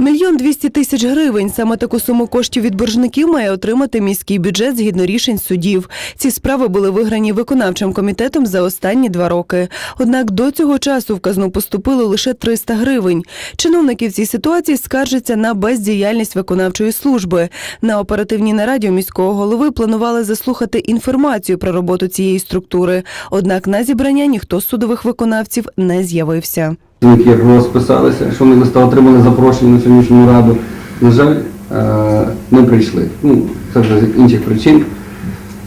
Мільйон двісті тисяч гривень. Саме таку суму коштів від боржників має отримати міський бюджет згідно рішень судів. Ці справи були виграні виконавчим комітетом за останні два роки. Однак до цього часу в казну поступило лише 300 гривень. Чиновники в цій ситуації скаржаться на бездіяльність виконавчої служби. На оперативній нараді у міського голови планували заслухати інформацію про роботу цієї структури. Однак на зібрання ніхто з судових виконавців не з'явився. Які розписалися, що ми листа отримали запрошення на сьогоднішню раду. На жаль, е, не прийшли. Ну, це вже з інших причин.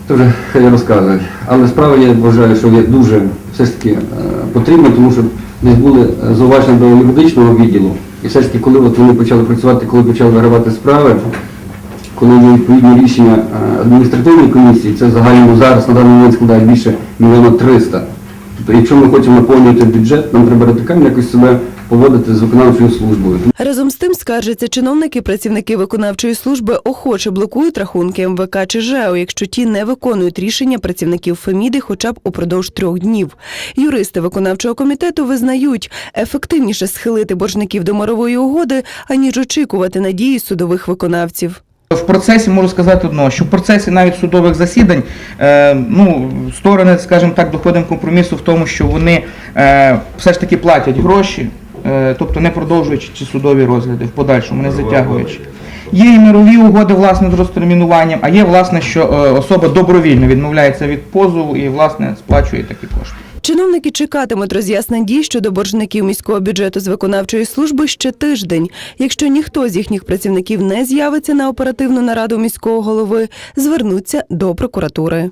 Це вже хай розказують. Але справа я вважаю, що є дуже все ж таки е, потрібно, тому що десь були е, зауваження до юридичного відділу. І все ж таки, коли от вони почали працювати, коли почали вигравати справи, коли є відповідні рішення адміністративної комісії, це в загальному зараз на даний момент складає більше мільйона триста. Якщо ми хочемо наповнювати бюджет, нам треба радикально якось себе поводити з виконавчою службою. Разом з тим скаржаться чиновники, працівники виконавчої служби охоче блокують рахунки МВК чи ЖЕО, якщо ті не виконують рішення працівників Феміди хоча б упродовж трьох днів. Юристи виконавчого комітету визнають, ефективніше схилити боржників до мирової угоди, аніж очікувати надії судових виконавців. В процесі можу сказати одно, що в процесі навіть судових засідань е, ну, сторони, скажімо так, доходимо компромісу в тому, що вони е, все ж таки платять гроші, е, тобто не продовжуючи ці судові розгляди в подальшому, не затягуючи. Є і мирові угоди власне з розтермінуванням, а є власне, що е, особа добровільно відмовляється від позову і власне сплачує такі кошти. Чиновники чекатимуть роз'яснень дій щодо боржників міського бюджету з виконавчої служби ще тиждень. Якщо ніхто з їхніх працівників не з'явиться на оперативну нараду міського голови, звернуться до прокуратури.